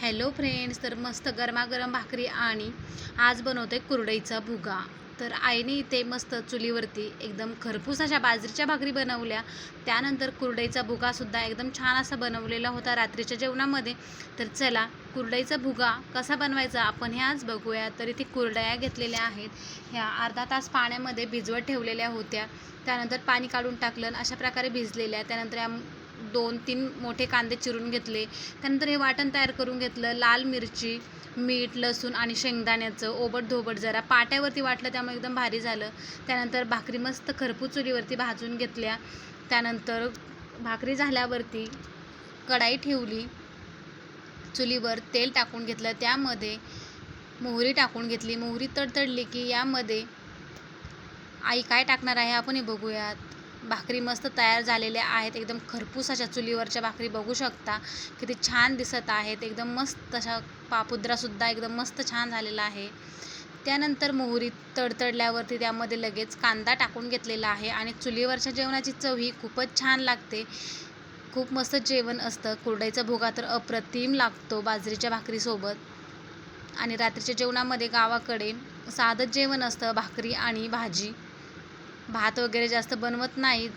Hello friends तर मस्त गरमागरम भाकरी आणि आज बनवते कुरडईचा भुगा. तर आईने इथे मस्त चुलीवरती एकदम खरपूस अशा बाजरीच्या भाकरी बनवल्या. त्यानंतर कुरडईचा भुगासुद्धा एकदम छान असा बनवलेला होता रात्रीच्या जेवणामध्ये. तर चला कुरडईचा भुगा कसा बनवायचा आपण हे आज बघूया. तर इथे कुरडया घेतलेल्या आहेत. ह्या अर्धा तास पाण्यामध्ये भिजवत ठेवलेल्या होत्या. त्यानंतर पाणी काढून टाकलं अशा प्रकारे भिजलेल्या. त्यानंतर या दोन तीन मोठे कांदे चिरून घेतले. त्यानंतर हे वाटण तयार करून घेतलं. लाल मिरची मीठ लसूण आणि शेंगदाण्याचं ओबट धोबट जरा पाट्यावरती वाटलं त्यामुळे एकदम भारी झालं. त्यानंतर भाकरी मस्त खरपूस चुलीवरती भाजून घेतल्या. त्यानंतर भाकरी झाल्यावरती कढाई ठेवली. चुलीवर तेल टाकून घेतलं. त्यामध्ये मोहरी टाकून घेतली. मोहरी तडतडली की यामध्ये आई काय टाकणार आहे आपण हे बघूयात. भाकरी मस्त तयार झालेल्या आहेत. एकदम खरपूस अशा चुलीवरच्या भाकरी बघू शकता. किती छान दिसत आहेत. एकदम मस्त अशा पापुद्रासुद्धा एकदम मस्त छान झालेला आहे. त्यानंतर मोहरी तडतडल्यावरती त्यामध्ये लगेच कांदा टाकून घेतलेला आहे आणि चुलीवरच्या जेवणाची चव ही खूपच छान लागते. खूप मस्त जेवण असतं. कुरडईचा भुगा तर अप्रतिम लागतो बाजरीच्या भाकरीसोबत. आणि रात्रीच्या जेवणामध्ये गावाकडे साधं जेवण असतं भाकरी आणि भाजी. भात वगैरे जास्त बनवत नाही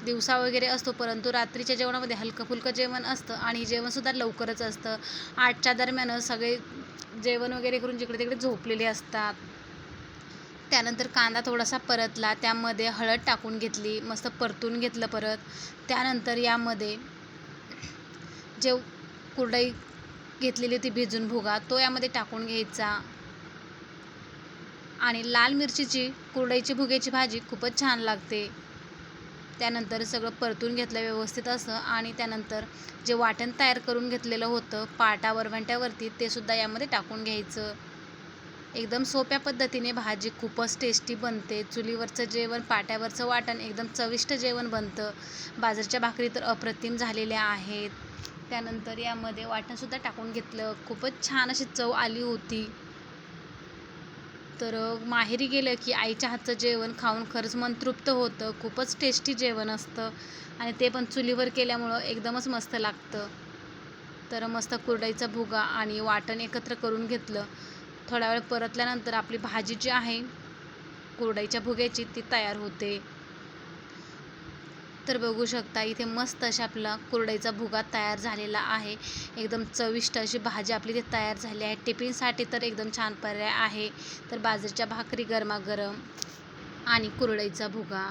दिवसा वगैरे असतो परंतु रात्रीच्या जेवणामध्ये हलकं फुलकं जेवण असतं आणि जेवणसुद्धा लवकरच असतं. आठच्या दरम्यान सगळे जेवण वगैरे करून जिकडे तिकडे झोपलेले असतात. त्यानंतर कांदा थोडासा परतला त्यामध्ये हळद टाकून घेतली मस्त परतून घेतलं परत. त्यानंतर यामध्ये जे कुरडई घेतलेली ती भिजून भुगा तो यामध्ये टाकून घ्यायचा. आणि लाल मिरचीची कुरडईची भुग्याची भाजी खूपच छान लागते. त्यानंतर सगळं परतून घेतलं व्यवस्थित असं आणि त्यानंतर जे वाटण तयार करून घेतलेलं होतं पाटा वरवंट्यावरती ते सुद्धा यामध्ये टाकून घ्यायचं. एकदम सोप्या पद्धतीने भाजी खूपच टेस्टी बनते. चुलीवरचं जेवण पाट्यावरचं वाटण एकदम चविष्ट जेवण बनतं. बाजरीच्या भाकरी तर अप्रतिम झालेल्या आहेत. त्यानंतर यामध्ये वाटणसुद्धा टाकून घेतलं. खूपच छान अशी चव आली होती. तर माहेरी गेलं की आईच्या हातचं जेवण खाऊन खरंच मन तृप्त होतं. खूपच टेस्टी जेवण असतं. आणि ते पण चुलीवर केल्यामुळं एकदमच मस्त लागतं. तर मस्त कुरडईचा भुगा आणि वाटण एकत्र करून घेतलं. थोडा वेळ परतल्यानंतर आपली भाजी जी आहे कुरडईच्या भुग्याची ती तयार होते. तर बघू शकता इथे मस्त अशा आपला कुरडईचा भुगा तयार झालेला आहे. एकदम चविष्ट अशी भाजी आपली इथे तयार झाली आहे. टिफिनसाठी तर एकदम छान पर्याय आहे. तर बाजरीच्या भाकरी गरमागरम आणि कुरडईचा भुगा.